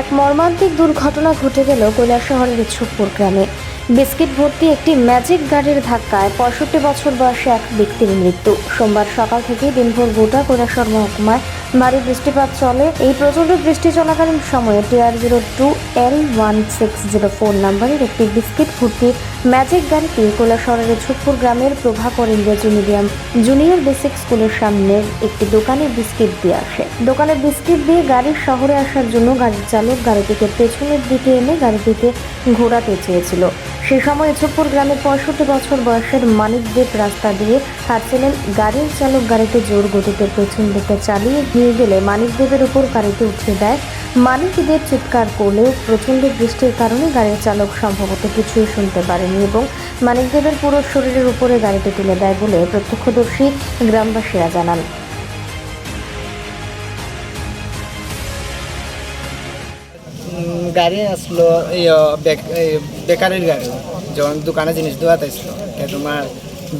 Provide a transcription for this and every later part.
এক মর্মান্তিক দুর্ঘটনা ঘটে গেল কৈলাসহরের ইচ্ছুকপুর গ্রামে। বিস্কিট ভর্তি একটি ম্যাজিক গাড়ির ধাক্কায় পঁয়ষট্টি বছর বয়সে এক ব্যক্তির মৃত্যু। সোমবার সকাল থেকে দিনভর গোটা কৈলাসহর মহকুমায় ভারী বৃষ্টিপাত চলে। এই প্রচণ্ড বৃষ্টি চলাকালীন সময়ে TR zero two L one six zero four নাম্বারের একটি বিস্কিট ভর্তি ম্যাজিক গাড়িটি কৈলাসহরের ইচ্ছুকপুর গ্রামের প্রভাকর ইংরেজি মিডিয়াম জুনিয়র বেসিক স্কুলের সামনে একটি দোকানে বিস্কিট দিয়ে আসে। দোকানে বিস্কিট দিয়ে গাড়ির শহরে আসার জন্য গাড়ির চালক গাড়িটিকে পেছনের দিকে এনে গাড়িটিকে ঘোরাতে চেয়েছিল। সে সময় ইচ্ছুকপুর গ্রামের পঁয়ষট্টি বছর বয়সের মানিকদেব রাস্তা দিয়ে হাঁটছিলেন। গাড়ির চালক গাড়িতে জোর গতিতে পেছন দিকে চালিয়ে নিয়ে গেলে মানিকদেবের উপর গাড়িতে উঠিয়ে দেয়। মানিকদেব চিৎকার করলেও প্রচণ্ড বৃষ্টির কারণে গাড়ির চালক সম্ভবত কিছুই শুনতে পারেনি এবং মানিকদেবের পুরো শরীরের উপরে গাড়িটি তুলে দেয় বলে প্রত্যক্ষদর্শী গ্রামবাসীরা জানান। গাড়ি আসলো বেকারির গাড়ি, যখন দোকানে জিনিস দোয়াতে আসলো তোমার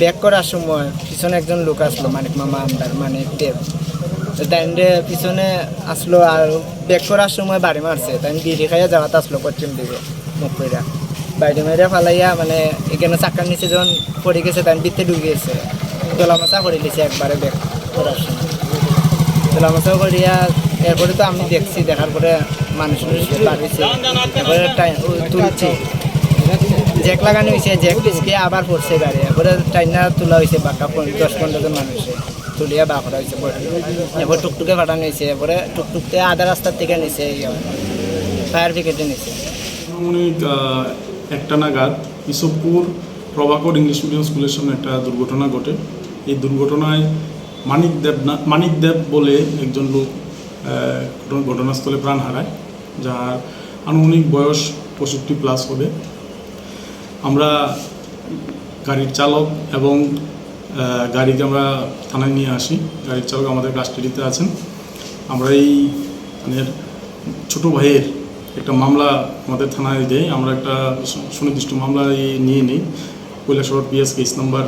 ব্যাক করার সময় পিছনে একজন লোক আসলো, মানিক মামা আমদার মানিক দেব। তো পিছনে আসলো আর ব্যাক করার সময় বাড়ি মারছে। তাই বিড়ি খাইয়া যাওয়াতে আসলো পশ্চিম দিকে, মুখ কইরা। বাইরে মেরে ফালাইয়া মানে এখানে চাক্কার নিচে যখন পড়ে গেছে তাই বিতে ঢুকে গেছে। দোলা মাছা করে দিয়েছে একবারে ব্যাক করার সময়। দোলা মাছা করিয়া এরপরে তো আমি দেখছি, দেখার পরে মানুষ বাড়িছে এরপরে তুলছে। জ্যাক লাগানো হয়েছে জ্যাক পিসকে আবার পড়ছে গাড়ি। এরপরে টাইনা তোলা হয়েছে বাঁকা দশ পনেরো জন মানুষে তুলিয়া বা করা হয়েছে এরপর টুকটুকে ফাটানো হয়েছে এরপরে টুকটুকতে আধা রাস্তার থেকে নিছে ফায়ার ব্রিগেডে নিছে। একটা নাগাদ, ইসবপুর প্রভাকর ইংলিশ মিডিয়াম স্কুলের সামনে একটা দুর্ঘটনা ঘটে। এই দুর্ঘটনায় মানিক দেব না, মানিক দেব বলে একজন লোক ঘটনাস্থলে প্রাণ হারায়, যার আনুমানিক বয়স পঁয়ষট্টি প্লাস হবে। আমরা গাড়ির চালক এবং গাড়িকে আমরা থানায় নিয়ে আসি। গাড়ির চালক আমাদের কাস্টাডিতে আছেন। আমরা এই মানে ছোটো ভাইয়ের একটা মামলা আমাদের থানায় দেয় আমরা একটা সুনির্দিষ্ট মামলা নিয়ে নিই। Kailashahar PS case number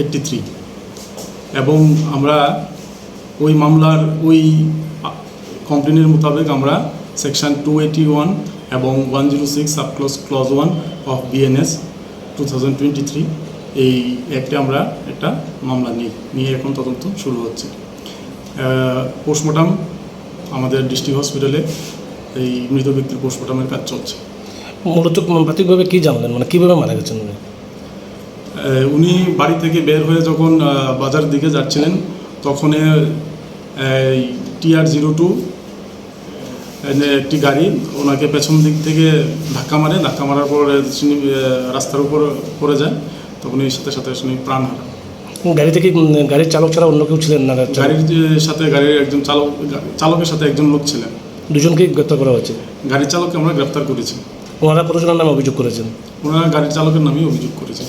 eighty three এবং আমরা ওই মামলার ওই কমপ্লেনের মোতাবেক আমরা সেকশন টু এইটি ওয়ান এবং one zero six sub clause clause one of BNS two thousand twenty three এই অ্যাক্টে আমরা একটা মামলা নিই নিয়ে এখন তদন্ত শুরু হচ্ছে। পোস্টমর্টম আমাদের ডিস্ট্রিক্ট হসপিটালে এই মৃত ব্যক্তির পোস্টমর্টমের কাজ চলছে। মূলত প্রাথমিকভাবে কী জানলেন? মানে কীভাবে মারা গেছেন উনি? উনি বাড়ি থেকে বের হয়ে যখন বাজার দিকে যাচ্ছিলেন তখন টিআর জিরো টু একটি গাড়ি ওনাকে পেছন দিক থেকে ধাক্কা মারে। ধাক্কা মারার পর তিনি, রাস্তার উপর পড়ে যায়। তখন এই সাথে সাথে আসলে প্রাণ হারান। গাড়িতে কি গাড়ির চালক ছাড়া অন্য কেউ ছিলেন না গাড়ির সাথে গাড়ির একজন চালক চালকের সাথে একজন লোক ছিলেন। দুজনকে গ্রেপ্তার করা হয়েছে? গাড়ির চালককে আমরা গ্রেপ্তার করেছি। ওনারা কতজনের নামে অভিযোগ করেছেন? ওনারা গাড়ির চালকের নামেই অভিযোগ করেছে